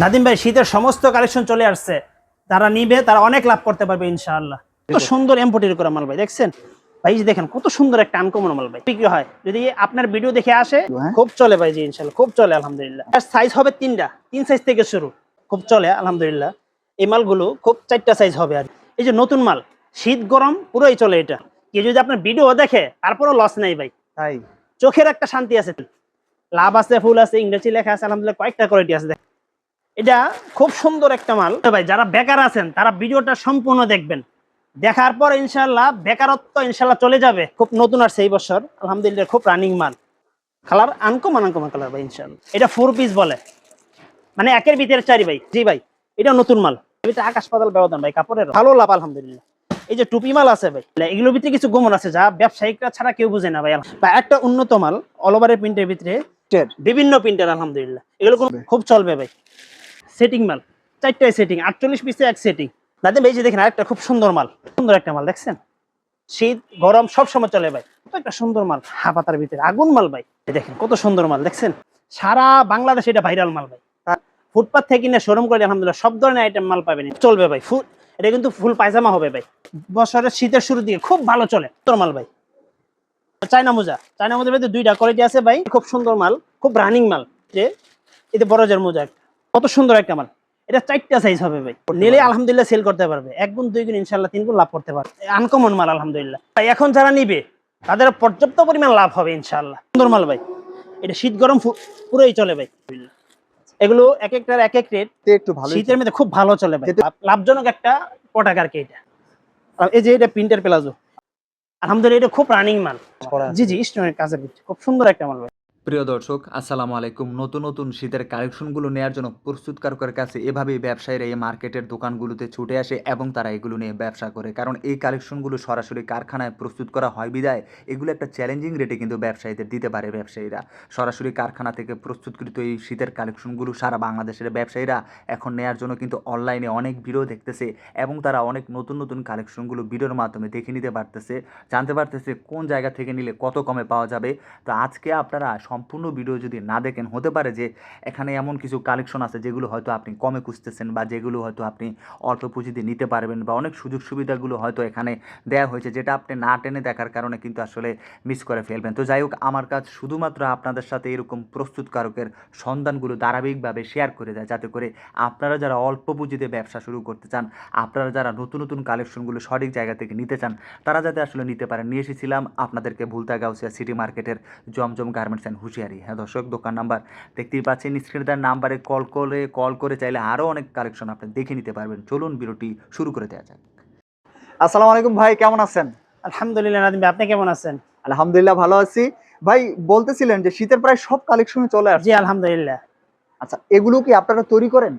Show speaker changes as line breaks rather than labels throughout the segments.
নাদিম ভাই শীতের সমস্ত কালেকশন চলে আসছে। যারা নিবে তারা অনেক লাভ করতে পারবে ইনশাআল্লাহ। কত সুন্দর এম্পোর্টের করা মাল ভাই দেখছেন? ভাই দেখেন কত সুন্দর একটা আনকমন মাল ভাই। বিক্রি হয়। যদি আপনার ভিডিও দেখে আসে। খুব চলে ভাই জি ইনশাআল্লাহ খুব চলে আলহামদুলিল্লাহ। আর সাইজ হবে তিনটা তিন সাইজ থেকে শুরু। খুব চলে আলহামদুলিল্লাহ। এই মালগুলো খুব চারটা সাইজ হবে আর এই যে নতুন মাল শীত গরম পুরোই চলে এটা। কেউ যদি আপনার ভিডিও দেখে তারপরও লস নেই ভাই।
তাই?
চোখের একটা শান্তি আছে। লাভ আছে ফুল আছে ইংরেজি লেখা আছে আলহামদুলিল্লাহ কয়েকটা কোয়ালিটি আছে। এটা খুব সুন্দর একটা মাল। ভাই যারা বেকার আছেন তারা ভিডিওটা সম্পূর্ণ দেখবেন। দেখার পর ইনশাল্লাহ বেকারত্ব ইনশাল্লাহ চলে যাবে। খুব নতুন আসছে এই বছর। আলহামদুলিল্লাহ খুব রানিং মাল। কালার আনকমন আনকমন কালার ভাই ইনশাল্লাহ এটা ফোর পিস বলে। মানে একের ভিতরে চারি ভাই। জি ভাই এটা নতুন মাল। এটা আকাশ পাতাল ব্যবধান ভাই কাপড়ের। ভালো লাভ আলহামদুলিল্লাহ। এই যে টুপি মাল আছে ভাই এগুলোর ভিতরে কিছু গোমন আছে যা ব্যবসায়িকরা ছাড়া কেউ বুঝে না ভাই একটা উন্নত মাল অল ওভারের প্রিন্টের ভিতরে বিভিন্ন প্রিন্টার আলহামদুলিল্লাহ। এগুলো খুব চলবে ভাই। সেটিং মাল। চারটায় সেটিং আটচল্লিশ পিসে এক সেটিং ভাই এই যে দেখেন আরেকটা খুব সুন্দর মাল। সুন্দর একটা মাল, দেখছেন? শীত, গরম সব সময় চলে ভাই। কত একটা সুন্দর মাল হাপাতার ভিতরে। আগুন মাল ভাই। দেখেন, কত সুন্দর মাল, দেখছেন? সারা বাংলাদেশ এটা ভাইরাল মাল ভাই। ফুটপাথ থেকে কিনে শোরুম করে, আলহামদুলিল্লাহ, সব ধরনের আইটেম মাল পাবেন। চলবে ভাই ফুল এটা কিন্তু ফুল পায়জামা হবে ভাই। বছরের শীতের শুরু দিয়ে খুব ভালো চলে তোর মাল ভাই। চায়না মোজা, চায়না মোজার ভিতরে দুইটা কোয়ালিটি আছে ভাই। খুব সুন্দর মাল, খুব রানিং মাল, যে এতে বড়জের মোজা। কত সুন্দর একটা মাল। এটা চারটা সাইজ হবে ভাই। নিলে আলহামদুলিল্লাহ সেল করতে পারবে। এক গুণ দুই গুণ ইনশাল্লাহ তিন গুণ লাভ করতে পারবে। আনকমন মাল আলহামদুলিল্লাহ। ভাই এখন যারা নিবে তাদের পর্যাপ্ত পরিমাণ লাভ হবে ইনশাল্লাহ সুন্দর মাল ভাই। এটা শীত গরম পুরোই চলে ভাই। এগুলো এক একটার এক এক রেট
একটু ভালো
শীতের মধ্যে খুব ভালো চলে ভাই। লাভজনক একটা আর কি এটা। এই যে এটা প্রিন্টার প্লাজো আলহামদুলিল্লাহ এটা খুব রানিং মাল। জি জি স্টোনের কাজের খুব সুন্দর একটা মাল ভাই।
প্রিয় দর্শক, আসসালামু আলাইকুম। নতুন নতুন শীতের কালেকশনগুলো নেওয়ার জন্য প্রস্তুতকারকের কাছে এভাবেই ব্যবসায়ীরা এই মার্কেটের দোকানগুলোতে ছুটে আসে এবং তারা এগুলো নিয়ে ব্যবসা করে। কারণ এই কালেকশনগুলো সরাসরি কারখানায় প্রস্তুত করা হয় বিদায়। এগুলো একটা চ্যালেঞ্জিং রেটে কিন্তু ব্যবসায়ীদের দিতে পারে ব্যবসায়ীরা। সরাসরি কারখানা থেকে প্রস্তুতকৃত এই শীতের কালেকশনগুলো সারা বাংলাদেশের ব্যবসায়ীরা এখন নেয়ার জন্য কিন্তু অনলাইনে অনেক ভিডিও দেখতেছে এবং তারা অনেক নতুন নতুন কালেকশনগুলো ভিডিওর মাধ্যমে দেখে নিতে পারতেছে, জানতে পারতেছে কোন জায়গা থেকে নিলে কত কমে পাওয়া যাবে। তো আজকে আপনারা সম্পূর্ণ ভিডিও যদি না দেখেন, হতে পারে যে এখানে এমন কিছু কালেকশন আছে যেগুলো হয়তো আপনি কমে খুঁজতেছেন বা যেগুলো হয়তো আপনি অল্প পুঁজিতে নিতে পারবেন বা অনেক সুযোগ সুবিধাগুলো হয়তো এখানে দেওয়া হয়েছে যেটা আপনি না টেনে দেখার কারণে কিন্তু আসলে মিস করে ফেলবেন। তো যাই হোক, আমার কাজ শুধুমাত্র আপনাদের সাথে এরকম প্রস্তুতকারকের সন্ধানগুলো ধারাবাহিকভাবে শেয়ার করে দেয়, যাতে করে আপনারা যারা অল্প পুঁজিতে ব্যবসা শুরু করতে চান, আপনারা যারা নতুন নতুন কালেকশনগুলো সঠিক জায়গা থেকে নিতে চান, তারা যাতে আসলে নিতে পারেন। নিয়ে এসেছিলাম আপনাদেরকে ভুলতা গাউসিয়া সিটি মার্কেটের জমজম গার্মেন্টস অ্যান্ড হুঁশিয়ারি। হ্যাঁ দর্শক দোকান নাম্বার দেখতেই পাচ্ছেন স্ক্রিনে তার নাম্বারে কল করে কল করে চাইলে আরও অনেক কালেকশন আপনি দেখে নিতে পারবেন। চলুন বিরতি শুরু করে দেওয়া যাক।
আসসালামু আলাইকুম ভাই কেমন আছেন?
আলহামদুলিল্লাহ নাদিম আপনি কেমন আছেন?
আলহামদুলিল্লাহ ভালো আছি। ভাই বলতেছিলেন যে শীতের প্রায় সব কালেকশনে চলে আসছে।
জি আলহামদুলিল্লাহ।
আচ্ছা এগুলো কি আপনারা তৈরি করেন?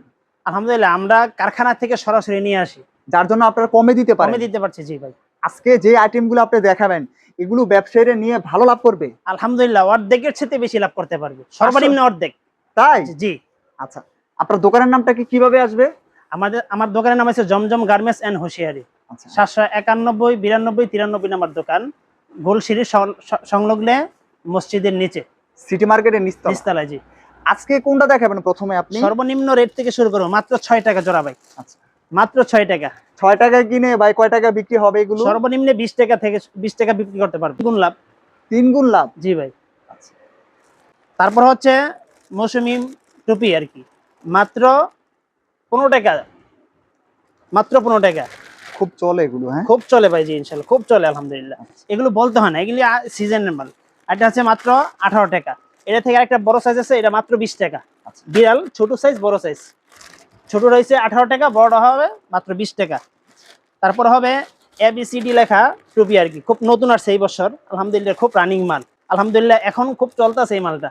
আলহামদুলিল্লাহ আমরা কারখানা থেকে সরাসরি নিয়ে আসি।
যার জন্য আপনারা কমে দিতে পারেন।
কমে দিতে পারছি জি ভাই।
আজকে যে আইটেমগুলো আপনি দেখাবেন এগুলো ব্যবসায়ীরা নিয়ে ভালো লাভ করবে?
আলহামদুলিল্লাহ অর্ধেকের চেয়ে বেশি লাভ করতে পারবে। সর্বনিম্ন অর্ধেক।
তাই?
জি
আচ্ছা আপনার দোকানের নামটা কি কীভাবে আসবে?
আমাদের আমার দোকানের নাম আছে জমজম গার্মেন্টস এন্ড হুঁশিয়ারি
আচ্ছা।
সাতশো একানব্বই বিরানব্বই তিরানব্বই নাম্বার দোকান। স- সংলগ্নে মসজিদের নিচে।
সিটি মার্কেটের
নিচতলায় জি।
আজকে কোনটা দেখাবেন প্রথমে আপনি?
সর্বনিম্ন রেট থেকে শুরু করব মাত্র ছয় টাকা জোড়া ভাই।
আচ্ছা।
মাত্র ছয় টাকা।
ছয় টাকা কিনে ভাই কয় টাকা বিক্রি হবে এগুলো?
সর্বনিম্নে বিশ টাকা থেকে বিশ টাকা বিক্রি করতে পারবে। গুণ লাভ।
তিন গুণ লাভ?
জি ভাই।
আচ্ছা
তারপর হচ্ছে মৌসুমি টুপি আর কি। মাত্র পনেরো টাকা। মাত্র পনেরো টাকা।
খুব চলে এগুলো হ্যাঁ?
খুব চলে ভাই জি ইনশাল্লাহ। খুব চলে আলহামদুলিল্লাহ। এগুলো বলতে হয় না এগুলি সিজনের মাল এটা হচ্ছে মাত্র আঠারো টাকা। এটা থেকে একটা বড় সাইজ আছে এটা মাত্র বিশ টাকা।
আচ্ছা।
বিড়াল ছোট সাইজ বড় সাইজ ছোট রয়েছে আঠারো টাকা, বড় হবে মাত্র বিশ টাকা। তারপর হবে এবিসিডি লেখা টুপি আর কি। খুব নতুন আসছে এই বছর। আলহামদুলিল্লাহ খুব রানিং মাল। আলহামদুলিল্লাহ এখন খুব চলতেছে এই মালটা।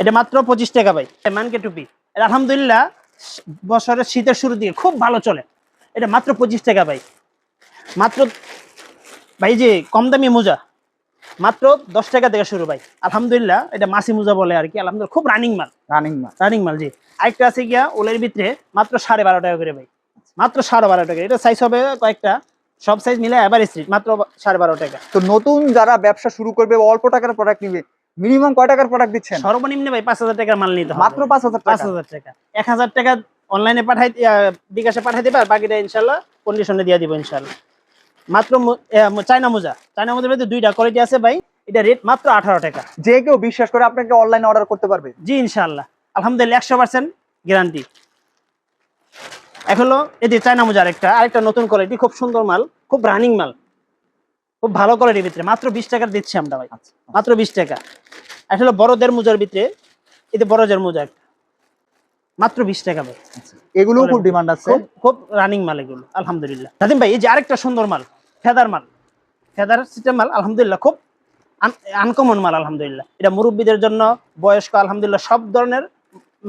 এটা মাত্র পঁচিশ টাকা ভাই। মানকে টুপি আলহামদুলিল্লাহ বছরের শীতের শুরু দিকে খুব ভালো চলে। এটা মাত্র পঁচিশ টাকা ভাই। মাত্র ভাই যে কম দামি মোজা, মাত্র দশ টাকা থেকে শুরু ভাই। আলহামদুলিল্লাহ এটা মাসি মোজা বলে আর কি। আলহামদুলিল্লাহ খুব রানিং মাল।
রানিং মাছ
রানিং মাল জি। আরেকটা আছে গিয়া ওলের ভিতরে মাত্র সাড়ে বারো টাকা করে ভাই। মাত্র সাড়ে বারো টাকা। এটা সাইজ হবে কয়েকটা। সব সাইজ মিলে এভারেজ মাত্র সাড়ে বারো টাকা।
তো নতুন যারা ব্যবসা শুরু করবে অল্প টাকার প্রোডাক্ট নিবে। মিনিমাম কয় টাকার প্রোডাক্ট দিচ্ছেন?
সর্বনিম্ন ভাই পাঁচ হাজার টাকার মাল নিতে হবে।
মাত্র পাঁচ হাজার
পাঁচ হাজার টাকা। এক হাজার টাকা অনলাইনে পাঠাই বিকাশে পাঠাই দেবে আর বাকিটা ইনশাল্লাহ কন্ডিশনে দিয়ে দিব ইনশাল্লাহ। মাত্র চায়না মোজা। চায়না মোজার ভিতরে দুইটা কোয়ালিটি আছে ভাই। এটা রেট মাত্র আঠারো টাকা।
যে কেউ বিশ্বাস করে আপনাকে অনলাইনে অর্ডার করতে পারবে।
জি ইনশাল্লাহ আলহামদুলিল্লাহ একশো পার্সেন্ট গ্যারান্টি এখন যে চায়না মোজা আরেকটা আরেকটা নতুন কোয়ালিটি খুব সুন্দর মাল খুব রানিং মাল। খুব ভালো কোয়ালিটির ভিতরে মাত্র বিশ টাকার দিচ্ছি আমরা ভাই।
আচ্ছা
মাত্র বিশ টাকা। একটা হলো বড়দের মোজার ভিতরে যে বড়দের মোজা একটা। মাত্র বিশ টাকা ভাই।
এগুলোও খুব ডিমান্ড আছে।
খুব রানিং মাল এগুলো আলহামদুলিল্লাহ। নাদিম ভাই এই যে আরেকটা সুন্দর মাল ফেদার মাল। ফেদার সিস্টেম মাল আলহামদুলিল্লাহ খুব আনকমন মাল আলহামদুলিল্লাহ। এটা মুরব্বীদের জন্য বয়স্ক আলহামদুলিল্লাহ সব ধরনের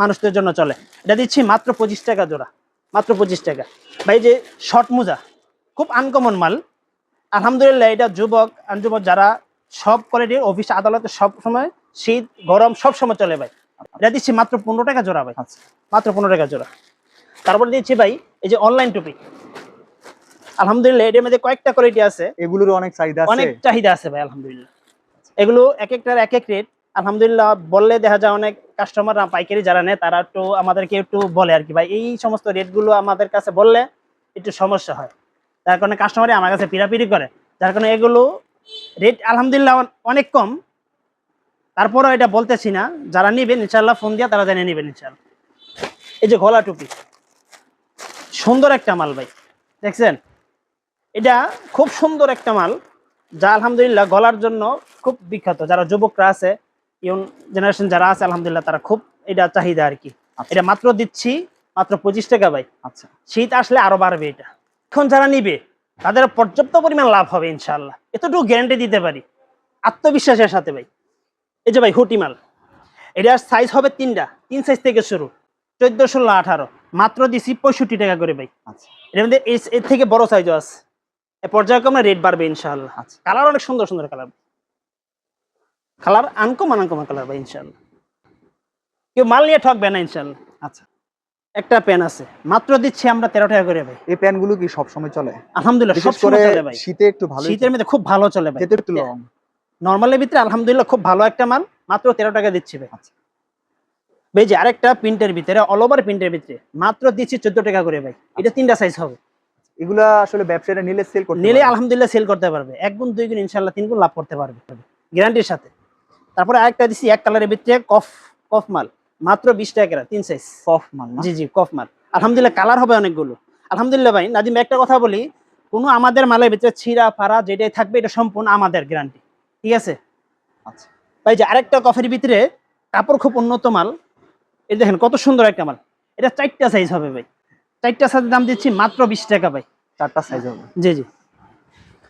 মানুষদের জন্য চলে। এটা দিচ্ছি মাত্র পঁচিশ টাকা জোড়া। মাত্র পঁচিশ টাকা। ভাই যে শর্ট মোজা খুব আনকমন মাল। আলহামদুলিল্লাহ এটা যুবক আনযুবক যারা সব কোয়ালিটির অফিস আদালতে সব সময় শীত গরম সব সময় চলে ভাই। এটা দিচ্ছি মাত্র পনেরো টাকা জোড়া ভাই।
আচ্ছা।
মাত্র পনেরো টাকা জোড়া। তারপরে দিচ্ছি ভাই এই যে অনলাইন টুপি আলহামদুলিল্লাহ এটার মধ্যে কয়েকটা কোয়ালিটি আছে।
এগুলোর অনেক চাহিদা আছে।
অনেক চাহিদা আছে ভাই আলহামদুলিল্লাহ। এগুলো এক একটার এক এক রেট আলহামদুলিল্লাহ বললে দেখা যায় অনেক কাস্টমাররা পাইকারি যারা নেয়, তারা একটু আমাদেরকে একটু বলে আর কি, ভাই, এই সমস্ত রেটগুলো আমাদের কাছে বললে একটু সমস্যা হয়। যার কারণে কাস্টমারই আমার কাছে পিড়াপিড়ি করে। যার কারণে এগুলো রেট আলহামদুলিল্লাহ অনেক কম। তারপরেও এটা বলতেছি না। যারা নিবেন ইনশাল্লাহ ফোন দিয়ে তারা জেনে নেবেন ইনশাল্লাহ এই যে গলা টুপি। সুন্দর একটা মাল, ভাই। দেখছেন? এটা খুব সুন্দর একটা মাল। যা আলহামদুলিল্লাহ গলার জন্য খুব বিখ্যাত। যারা যুবকরা আছে ইয়ং জেনারেশন যারা আছে আলহামদুলিল্লাহ তারা খুব এটা চাহিদা আর কি।
আচ্ছা।
এটা মাত্র দিচ্ছি মাত্র পঁচিশ টাকা ভাই।
আচ্ছা।
শীত আসলে আরও বাড়বে এটা। এখন যারা নিবে তাদের পর্যাপ্ত পরিমাণ লাভ হবে ইনশাল্লাহ এতটুকু গ্যারান্টি দিতে পারি। আত্মবিশ্বাসের সাথে ভাই। এই যে ভাই হুটি মাল। এটার সাইজ হবে তিনটা তিন সাইজ থেকে শুরু। চোদ্দ ষোলো আঠারো। মাত্র দিছি পঁয়ষট্টি টাকা করে ভাই।
আচ্ছা।
এর মধ্যে এর- এর থেকে বড় সাইজও আছে। পর্যায়ক্রমে রেট বাড়বে ইনশাআল্লাহ।
আচ্ছা।
কালার অনেক সুন্দর সুন্দর colour colour uncommon uncommon colour ভাই ইনশাআল্লাহ। কেউ মাল নিয়ে ঠকবে না ইনশাআল্লাহ।
আচ্ছা।
একটা পেন আছে। মাত্র দিচ্ছি আমরা তেরো টাকা করে ভাই।
এই প্যান্টগুলো কি সব সময় চলে?
আলহামদুলিল্লাহ সব সময় চলে ভাই।
শীতে একটু ভালো
শীতের মধ্যে খুব ভালো চলে ভাই।
একটু লং
নর্মালের ভিতরে আলহামদুলিল্লাহ খুব ভালো একটা মাল মাত্র তেরো টাকা দিচ্ছি ভাই।
আচ্ছা।
ভাই যে আরেকটা প্রিন্টের ভিতরে অল ওভার প্রিন্টের ভিতরে মাত্র দিচ্ছি চোদ্দ টাকা করে ভাই। এটা তিনটা সাইজ হবে।
এগুলা আসলে ব্যবসায়ীরা নিলে সেল করতে
নিলে আলহামদুলিল্লাহ সেল করতে পারবে। এক গুণ দুই গুণ ইনশাল্লাহ তিন গুণ লাভ করতে পারবে। গ্যারান্টির সাথে। তারপরে আরেকটা দিচ্ছি এক কালারের ভিতরে কফ কফ মাল। মাত্র বিশ টাকা তিন সাইজ
কফ মাল
জি জি কফ মাল। আলহামদুলিল্লাহ কালার হবে অনেকগুলো। আলহামদুলিল্লাহ ভাই নাদিম একটা কথা বলি। কোনো আমাদের মালের ভিতরে ছিঁড়া ফাড়া যেটাই থাকবে এটা সম্পূর্ণ আমাদের গ্যারান্টি ঠিক আছে?
আচ্ছা।
ভাই যে আরেকটা কফের ভিতরে কাপড় খুব উন্নত মাল। এই দেখেন কত সুন্দর একটা মাল। এটা চারটা সাইজ হবে ভাই। চারটা সাইজের দাম দিচ্ছি মাত্র বিশ টাকা ভাই।
চারটা সাইজ হবে
জি জি।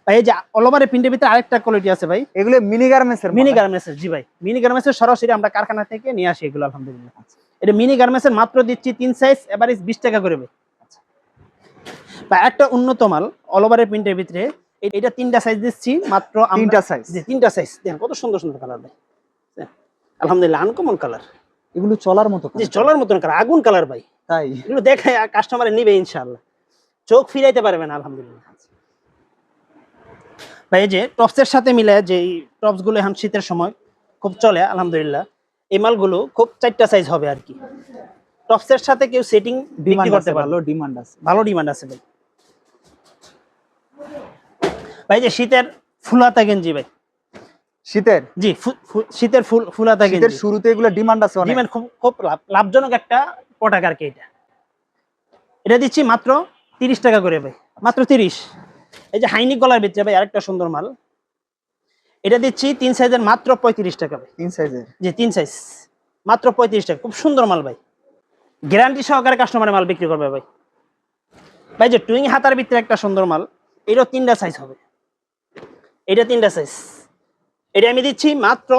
ভাই এই যে অলওভারের প্রিন্টের ভিতরে আরেকটা কোয়ালিটি আছে ভাই।
এগুলো মিনি গার্মেন্টসের
মিনি গার্মেন্টসের জি ভাই। মিনি গার্মেন্টসের সরাসরি আমরা কারখানা থেকে নিয়ে আসি এগুলো আলহামদুলিল্লাহ। এটা মিনি গার্মেন্টসের মাত্র দিচ্ছি তিন সাইজ এভারেজ বিশ টাকা করে ভাই। বা একটা উন্নত মাল অলওভারের প্রিন্টের ভিতরে। এটা তিনটা সাইজ দিচ্ছি মাত্র
তিনটা সাইজ
জি তিনটা সাইজ দেখেন কত সুন্দর সুন্দর কালার ভাই। আলহামদুলিল্লাহ আনকমন কালার
এগুলো চলার মতো
জি চলার মতন কালার আগুন কালার ভাই।
তাই?
এগুলো দেখে কাস্টমারে নিবে ইনশাআল্লাহ। চোখ ফিরাইতে পারবে না আলহামদুলিল্লাহ। ভাই এই যে টপসের সাথে মিলে যে টপসগুলো এখন শীতের সময় খুব চলে আলহামদুলিল্লাহ এই মালগুলো খুব চারটা সাইজ হবে আর কি। টপসের সাথে কেউ সেটিং বিক্রি করতে
ভালো ডিমান্ড আছে।
ভালো ডিমান্ড আছে ভাই। ভাই যে শীতের ফুলাতা গেঞ্জি ভাই।
শীতের?
জি শীতের ফুল ফুলাতা
শীতের
গেঞ্জি।
শুরুতে এগুলো ডিমান্ড আছে অনেক।
ডিমান্ড খুব খুব লাভ লাভজনক একটা আর কি এটা? এটা দিচ্ছি মাত্র তিরিশ টাকা করে ভাই মাত্র তিরিশ। এই যে হাইনিক গলার ভিতরে ভাই আরেকটা সুন্দর মাল। এটা দিচ্ছি তিন সাইজের মাত্র পঁয়ত্রিশ টাকা ভাই।
তিন সাইজের?
যে তিন সাইজ। মাত্র পঁয়ত্রিশ টাকা খুব সুন্দর মাল ভাই। গ্যারান্টি সহকারে কাস্টমারের মাল বিক্রি করবে ভাই। ভাই যে টুইং হাতার ভিতরে একটা সুন্দর মাল এটাও তিনটা সাইজ হবে। এটা তিনটা সাইজ এটা আমি দিচ্ছি মাত্র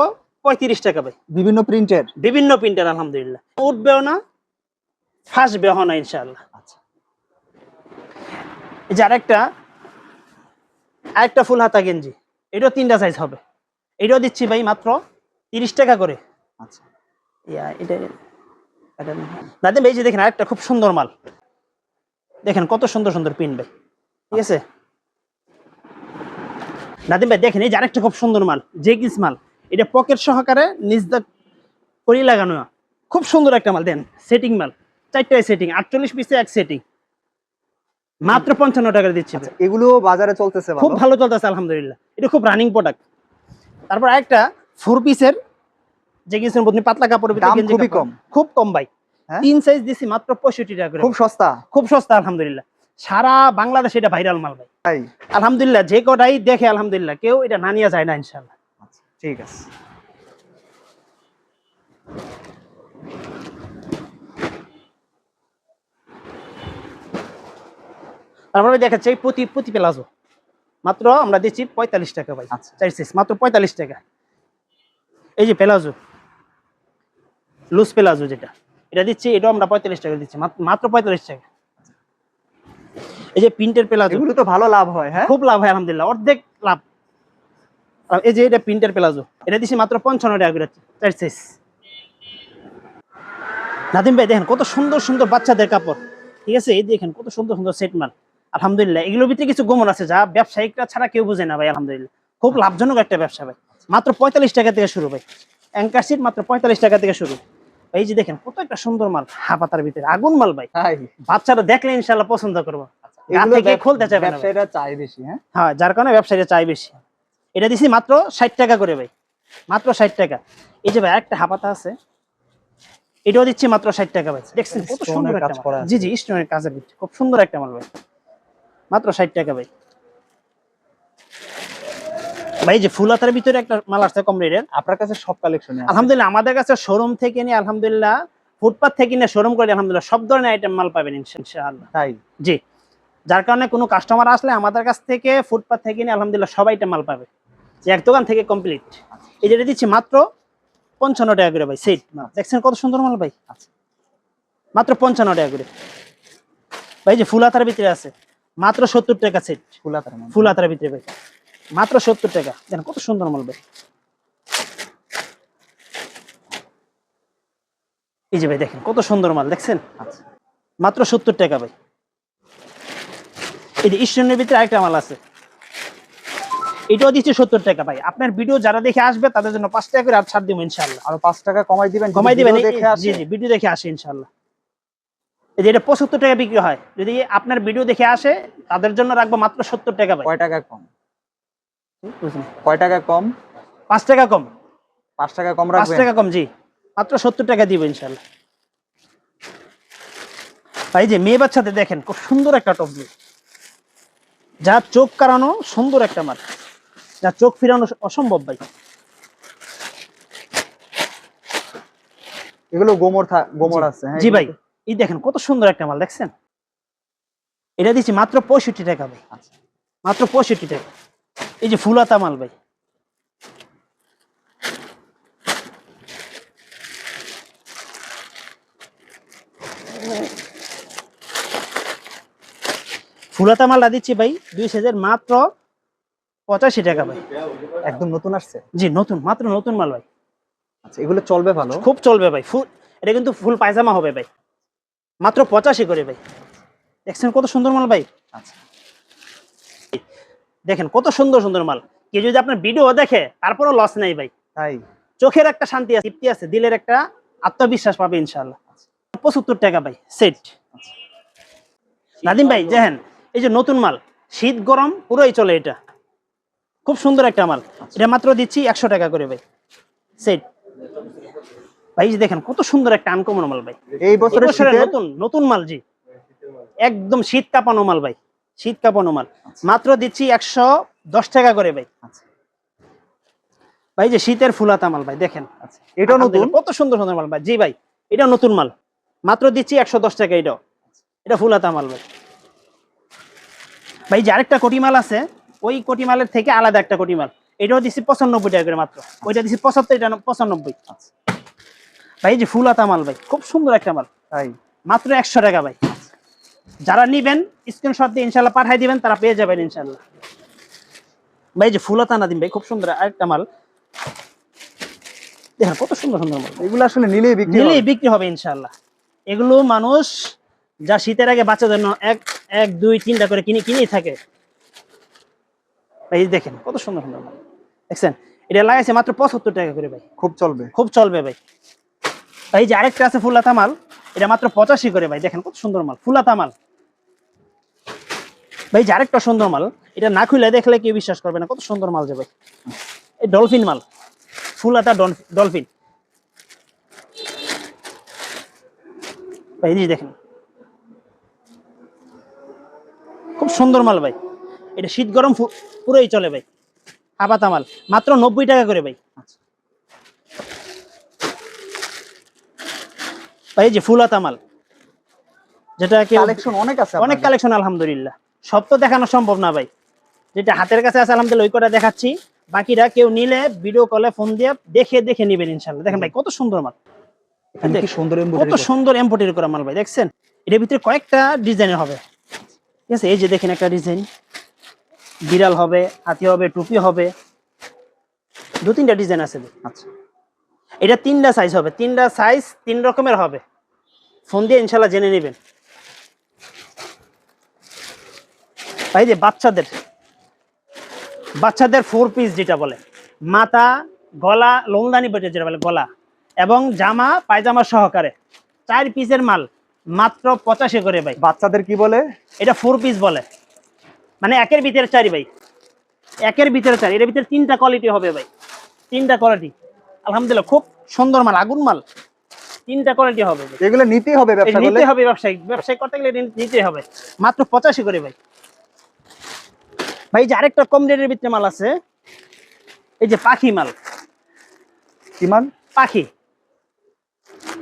পঁয়ত্রিশ টাকা ভাই।
বিভিন্ন প্রিন্টের
বিভিন্ন প্রিন্টার আলহামদুলিল্লাহ। উঠবেও না ফাঁসবেও না ইনশাআল্লাহ।
আচ্ছা।
এই যে আরেকটা আরেকটা ফুল হাতা গেঞ্জি। এটাও তিনটা সাইজ হবে। এটাও দিচ্ছি ভাই মাত্র তিরিশ টাকা করে।
আচ্ছা।
ইয়া এটা দাদিম ভাই এই যে দেখেন আরেকটা খুব সুন্দর মাল। দেখেন কত সুন্দর সুন্দর পিন ভাই। ঠিক আছে? নাদিম ভাই দেখেন এই যে আরেকটা খুব সুন্দর মাল জেগিস মাল। এটা পকেট সহকারে নিজ করি লাগানো। খুব সুন্দর একটা মাল দেন সেটিং মাল। চারটায় সেটিং আটচল্লিশ পিসে এক সেটিং মাত্র পঞ্চান্ন টাকা দিচ্ছে।
এগুলো বাজারে চলতেছে
খুব
ভালো?
চলতেছে আলহামদুলিল্লাহ। এটা খুব রানিং প্রোডাক্ট তারপর একটা ফোর পিসের যে গেছেন আপনি পাতলা কাপড়ের ভিতরে
খুবই
কাপড়।
কম।
খুব কম ভাই।
হ্যাঁ?
তিন সাইজ দিছি মাত্র পঁয়ষট্টি টাকা করে।
খুব সস্তা?
খুব সস্তা আলহামদুলিল্লাহ। সারা বাংলাদেশে এটা ভাইরাল মাল ভাই। আলহামদুলিল্লাহ যে কটাই দেখে আলহামদুলিল্লাহ। কেউ এটা না নিয়ে যায় না ইনশাল্লাহ
আচ্ছা ঠিক আছে।
তারপরে দেখাচ্ছে এই প্রতি প্রতি প্লাজো। মাত্র আমরা দিচ্ছি পঁয়তাল্লিশ টাকা ভাই।
আচ্ছা।
চার সাইজ মাত্র পঁয়তাল্লিশ টাকা। এই যে প্লাজো। লুজ প্লাজো যেটা। এটা দিচ্ছি এটাও আমরা পঁয়তাল্লিশ টাকা দিচ্ছি। মাত্র- পঁয়তাল্লিশ টাকা। এই যে প্রিন্টের প্লাজো।
এগুলো তো ভালো লাভ হয় হ্যাঁ?
খুব লাভ হয় আলহামদুলিল্লাহ। অর্ধেক লাভ। এই যে এটা প্রিন্টের প্লাজো। এটা দিচ্ছি মাত্র পঞ্চান্ন টাকা করে চার সাইজ নাদিম ভাই দেখেন কত সুন্দর সুন্দর বাচ্চাদের কাপড়। ঠিক আছে? এই দেখেন কত সুন্দর সুন্দর সেট মাল। আলহামদুলিল্লাহ এগুলোর ভিতরে কিছু গোমন আছে যা ব্যবসায়িকরা ছাড়া কেউ বুঝে না ভাই আলহামদুলিল্লাহ। খুব লাভজনক একটা ব্যবসা ভাই। মাত্র পঁয়তাল্লিশ টাকা থেকে শুরু ভাই। অ্যাঙ্কার সিট মাত্র পঁয়তাল্লিশ টাকা থেকে শুরু। এই যে দেখেন কত একটা সুন্দর মাল হাপাতার ভিতরে আগুন মাল ভাই। বাচ্চারা দেখলে ইনশাল্লাহ পছন্দ করব। থেকে খুলতে চাইবে
ব্যবসায়ীরা চাই বেশি হ্যাঁ?
হ্যাঁ যার কারণে ব্যবসায়ীরা চাই বেশি। এটা দিছি মাত্র ষাট টাকা করে ভাই। মাত্র ষাট টাকা। এই যে ভাই একটা হাপাতা আছে। এটাও দিচ্ছি মাত্র ষাট টাকা ভাই। দেখছেন কত সুন্দর একটা
কাজ করা
জি জি স্টোনের কাজের খুব সুন্দর একটা মাল ভাই। মাত্র ষাট টাকা ভাই। ভাই যে ফুলাতার ভিতরে একটা মাল আসছে কম রেটের।
আপনার কাছে সব কালেকশন
আলহামদুলিল্লাহ আমাদের কাছে শোরুম থেকে নিয়ে আলহামদুলিল্লাহ ফুটপাথ থেকে নিয়ে শোরুম করে আলহামদুলিল্লাহ সব ধরনের আইটেম মাল পাবেন ইনশাআল্লাহ।
তাই?
জি। যার কারণে কোনো কাস্টমার আসলে আমাদের কাছ থেকে ফুটপাথ থেকে নিয়ে আলহামদুলিল্লাহ সবাই আইটেম মাল পাবে। যে এক দোকান থেকে কমপ্লিট এই যেটা দিচ্ছি মাত্র পঞ্চান্ন টাকা করে ভাই সেট দেখছেন কত সুন্দর মাল ভাই?
আচ্ছা।
মাত্র পঞ্চান্ন টাকা করে। ভাই যে ফুল হাতার ভিতরে আছে। মাত্র সত্তর টাকা সেট
ফুলা তার
ফুল হাতার ভিতরে ভাই। মাত্র সত্তর টাকা। দেখেন কত সুন্দর মাল ভাই। এই যে ভাই দেখেন কত সুন্দর মাল দেখছেন?
আচ্ছা।
মাত্র সত্তর টাকা ভাই। এই যে স্টেশনের ভিতরে আরেকটা মাল আছে। এটাও দিচ্ছে সত্তর টাকা ভাই। আপনার ভিডিও যারা দেখে আসবে তাদের জন্য পাঁচ টাকা করে আর ছাড় দিব ইনশাল্লাহ
আরও পাঁচ টাকা কমাই দিবেন
কমাই দিবেন। জি জি ভিডিও দেখে আসে ইনশাল্লাহ এই যে এটা পঁচাত্তর টাকা বিক্রি হয়। যদি আপনার ভিডিও দেখে আসে তাদের জন্য রাখব মাত্র সত্তর টাকা ভাই।
কয় টাকা কম? কয় টাকা কম?
পাঁচ টাকা কম।
পাঁচ টাকা কম
পাঁচ টাকা কম জি। মাত্র সত্তর টাকা দিব ইনশাল্লাহ ভাই যে মেয়ে বাচ্চাদের দেখেন খুব সুন্দর একটা টপ যা চোখ কারানো সুন্দর একটা মাল যা চোখ ফিরানো অসম্ভব ভাই।
এগুলো গোমর থা- গোমর আছে হ্যাঁ
জি ভাই। এই দেখেন কত সুন্দর একটা মাল দেখছেন? এটা দিচ্ছি মাত্র পঁয়ষট্টি টাকা ভাই।
আচ্ছা।
মাত্র পঁয়ষট্টি টাকা। এই যে ফুলাতা মাল ভাই। ফুলাতা মালটা দিচ্ছি ভাই দুই সাইজের মাত্র পঁচাশি টাকা ভাই।
একদম নতুন আসছে?
জি নতুন মাত্র নতুন মাল ভাই।
আচ্ছা এগুলো চলবে ভালো?
খুব চলবে ভাই ফুল এটা কিন্তু ফুল পায়জামা হবে ভাই। মাত্র পঁচাশি করে ভাই। দেখছেন কত সুন্দর মাল ভাই?
আচ্ছা।
দেখেন কত সুন্দর সুন্দর মাল। কেউ যদি আপনার ভিডিও দেখে তারপরও লস নাই ভাই।
তাই?
চোখের একটা শান্তি আছে তৃপ্তি আছে দিলের একটা আত্মবিশ্বাস পাবে ইনশাল্লাহ পঁচাত্তর টাকা ভাই সেট নাদিম ভাই দেখেন এই যে নতুন মাল শীত গরম পুরোই চলে এটা। খুব সুন্দর একটা মাল। এটা মাত্র দিচ্ছি একশো টাকা করে ভাই সেট ভাই দেখেন কত সুন্দর একটা আনকমন মাল ভাই।
এই বছরের
নতুন নতুন মাল জি। একদম শীত কাঁপানো মাল ভাই শীত কাঁপানো মাল। মাত্র দিচ্ছি একশো দশ টাকা করে ভাই।
আচ্ছা।
ভাই যে শীতের ফুলাতা মাল ভাই দেখেন।
আচ্ছা এটাও নতুন?
কত সুন্দর সুন্দর মাল ভাই। জি ভাই এটা নতুন মাল। মাত্র দিচ্ছি একশো দশ টাকা এটাও। এটা ফুলাতা মাল ভাই। ভাই যে আরেকটা কোটি মাল আছে ওই কোটি মালের থেকে আলাদা একটা কোটি মাল। এটাও দিচ্ছি পঁচানব্বই টাকা করে মাত্র। ওইটা দিচ্ছি পঁচাত্তর এটা পঁচানব্বই।
আচ্ছা।
ভাই এই যে ফুলাতা মাল ভাই খুব সুন্দর একটা মাল।
তাই।
মাত্র একশো টাকা ভাই। যারা নিবেন স্ক্রিনশট দিয়ে ইনশাল্লাহ পাঠাই দিবেন তারা পেয়ে যাবেন ইনশাল্লাহ। ভাই যে ফুল ফুলাতা না দিন ভাই খুব সুন্দর আরেকটা মাল। দেখেন কত সুন্দর সুন্দর মাল।
এগুলো আসলে নিলেই বিক্রি
নিলেই বিক্রি হবে ইনশাল্লাহ। এগুলো মানুষ যা শীতের আগে বাচ্চাদের জন্য এক এক দুই তিনটা করে কিনে কিনেই থাকে। ভাই দেখেন কত সুন্দর সুন্দর মাল। দেখছেন? এটা লাগাইছে মাত্র পঁচাত্তর টাকা করে ভাই।
খুব চলবে।
খুব চলবে ভাই ভাই। এই যে আরেকটা আছে ফুলাতা মাল, এটা মাত্র পঁচাশি করে ভাই, দেখেন কত সুন্দর মাল, ফুলাতা মাল। ভাই যে আরেকটা সুন্দর মাল, এটা না খুলে দেখলে কেউ বিশ্বাস করবে না, কত সুন্দর মাল যে ভাই। এই ডলফিন মাল, ফুলাতা ডলফিন। ভাই, এই দেখেন। খুব সুন্দর মাল ভাই, এটা শীত গরম পুরোই চলে ভাই হাবাতা মাল, মাত্র নব্বই টাকা করে ভাই। ভাই এই যে ফুলাতা মাল যেটা
কালেকশন অনেক আছে
অনেক কালেকশন আলহামদুলিল্লাহ। সব তো দেখানো সম্ভব না ভাই। যেটা হাতের কাছে আছে আলহামদুলিল্লাহ ওই কটা দেখাচ্ছি। বাকিরা কেউ নিলে ভিডিও কলে ফোন দিয়ে দেখে দেখে নিবেন ইনশাল্লাহ দেখেন ভাই কত সুন্দর মাল। কত সুন্দর এম্পোটির করা মাল ভাই দেখছেন? এটার ভিতরে কয়েকটা ডিজাইনের হবে। ঠিক আছে এই যে দেখেন একটা ডিজাইন বিড়াল হবে হাতি হবে টুপি হবে। দু তিনটা ডিজাইন আছে
আচ্ছা।
এটা তিনটা সাইজ হবে। তিনটা সাইজ তিন রকমের হবে। ফোন দিয়ে ইনশাল্লাহ জেনে নেবেন। ভাই যে বাচ্চাদের বাচ্চাদের ফোর পিস যেটা বলে মাথা গলা লোনদানি বেটে যেটা বলে গলা এবং জামা পায়জামা সহকারে। চার পিসের মাল মাত্র পঁচাশি করে ভাই।
বাচ্চাদের কি বলে?
এটা ফোর পিস বলে। মানে একের ভিতরে চারি ভাই। একের ভিতরে চারি। এর ভিতরে তিনটা কোয়ালিটি হবে ভাই। তিনটা কোয়ালিটি আলহামদুলিল্লাহ খুব সুন্দর মাল আগুন মাল। তিনটা কোয়ালিটি হবে।
এগুলো নিতেই হবে ব্যবসা
নিতে হবে ব্যবসায়ী ব্যবসায়ী করতে গেলে নিতে হবে। মাত্র পঁচাশি করে ভাই। ভাই যে আরেকটা কম রেটের ভিতরে মাল আছে। এই যে পাখি মাল।
কি মান
পাখি।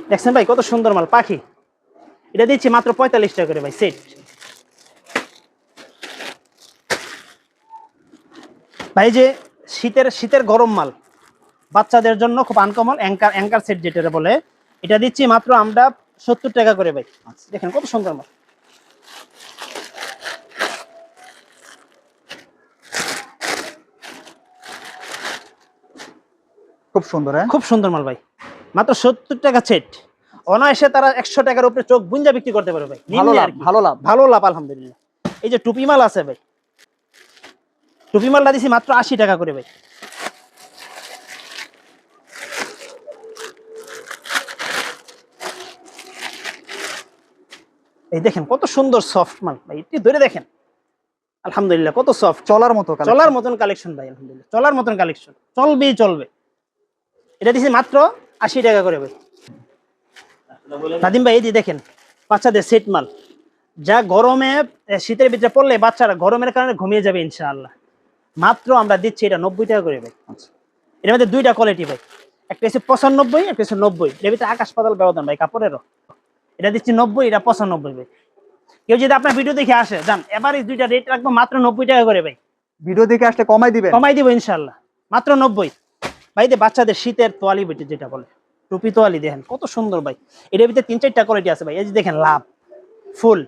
দেখছেন ভাই কত সুন্দর মাল পাখি। এটা দিচ্ছি মাত্র পঁয়তাল্লিশ টাকা করে ভাই সেট ভাই যে শীতের শীতের গরম মাল। বাচ্চাদের জন্য খুব আনকমন অ্যাঙ্কার অ্যাঙ্কার সেট যেটা বলে। এটা দিচ্ছি মাত্র আমরা সত্তর টাকা করে ভাই। দেখেন কত সুন্দর মাল
খুব সুন্দর হ্যাঁ?
খুব সুন্দর মাল ভাই। মাত্র সত্তর টাকা সেট অনায়াসে তারা একশো টাকার উপরে চোখ বুঞ্জা বিক্রি করতে পারে ভাই।
ভালো লাভ ভালো লাভ।
ভালো লাভ আলহামদুলিল্লাহ। এই যে টুপি মাল আছে ভাই। টুপি মালটা দিছি মাত্র আশি টাকা করে ভাই। এই দেখেন কত সুন্দর সফট মাল। ভাই একটু ধরে দেখেন। আলহামদুলিল্লাহ কত সফট
চলার মতো
চলার মতন কালেকশন ভাই আলহামদুলিল্লাহ। চলার মতন কালেকশন চলবেই চলবে। এটা দিছি মাত্র আশি টাকা করে ভাই। নাদিম ভাই এই দেখেন বাচ্চাদের সেট মাল। যা গরমে শীতের ভিতরে পড়লে বাচ্চারা গরমের কারণে ঘুমিয়ে যাবে ইনশাআল্লাহ। মাত্র আমরা দিচ্ছি এটা নব্বই টাকা করে ভাই।
আচ্ছা।
এর মধ্যে দুইটা কোয়ালিটি ভাই। একটা হচ্ছে পঁচানব্বই একটা হচ্ছে নব্বই। এর ভিতরে আকাশ পাতাল ব্যবধান ভাই কাপড়েরও। এটা দিচ্ছি নব্বই এটা পঁচানব্বই ভাই। কেউ যদি আপনার ভিডিও দেখে আসে যান এবারে দুইটা রেট রাখব মাত্র নব্বই টাকা করে ভাই।
ভিডিও দেখে আসলে কমাই দিবেন?
কমাই দিব ইনশাল্লাহ মাত্র নব্বই। ভাই বাচ্চাদের শীতের তোয়ালি বেটে যেটা বলে টুপি তোয়ালি দেখেন কত সুন্দর ভাই। এটার ভিতরে তিন চারটা কোয়ালিটি আছে ভাই। এই যে দেখেন লাভ ফুল।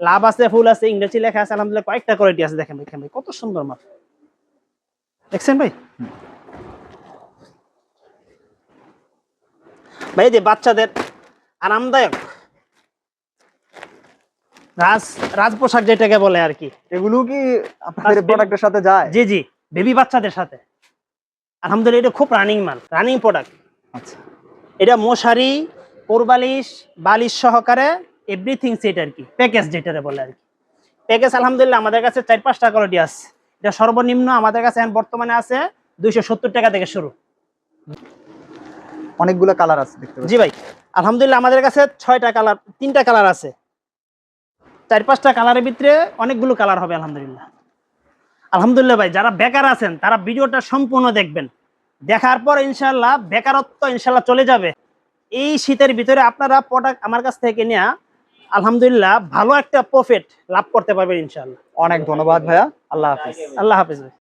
লাভ আছে ফুল আছে ইংরেজি লেখা আছে আলহামদুলিল্লাহ কয়েকটা কোয়ালিটি আছে দেখেন দেখেন ভাই কত সুন্দর মাল। দেখছেন ভাই? ভাই যে বাচ্চাদের আরামদায়ক রাজ রাজ পোশাক যেটাকে বলে আর কি।
এগুলো কি আপনাদের প্রোডাক্টের সাথে যায়?
জি জি বেবি বাচ্চাদের সাথে। আলহামদুলিল্লাহ এটা খুব রানিং মাল রানিং প্রোডাক্ট
আচ্ছা।
এটা মশারি কোরবালিশ বালিশ সহকারে এভরিথিং সেট আর কি প্যাকেজ যেটারে বলে আর কি। প্যাকেজ আলহামদুলিল্লাহ আমাদের কাছে চার পাঁচটা কোয়ালিটি আছে। এটা সর্বনিম্ন আমাদের কাছে এখন বর্তমানে আছে দুইশো সত্তর টাকা থেকে শুরু।
অনেকগুলো কালার আছে দেখতে
জি ভাই আলহামদুলিল্লাহ আমাদের কাছে ছয়টা কালার তিনটা কালার আছে। চার পাঁচটা কালারের ভিতরে অনেকগুলো কালার হবে আলহামদুলিল্লাহ। আলহামদুলিল্লাহ ভাই যারা বেকার আছেন তারা ভিডিওটা সম্পূর্ণ দেখবেন। দেখার পর ইনশাল্লাহ বেকারত্ব ইনশাল্লাহ চলে যাবে। এই শীতের ভিতরে আপনারা প্রোডাক্ট আমার কাছ থেকে নেওয়া আলহামদুলিল্লাহ ভালো একটা প্রফিট লাভ করতে পারবেন ইনশাল্লাহ
অনেক ধন্যবাদ ভাইয়া। আল্লাহ হাফিজ।
আল্লাহ হাফিজ ভাই।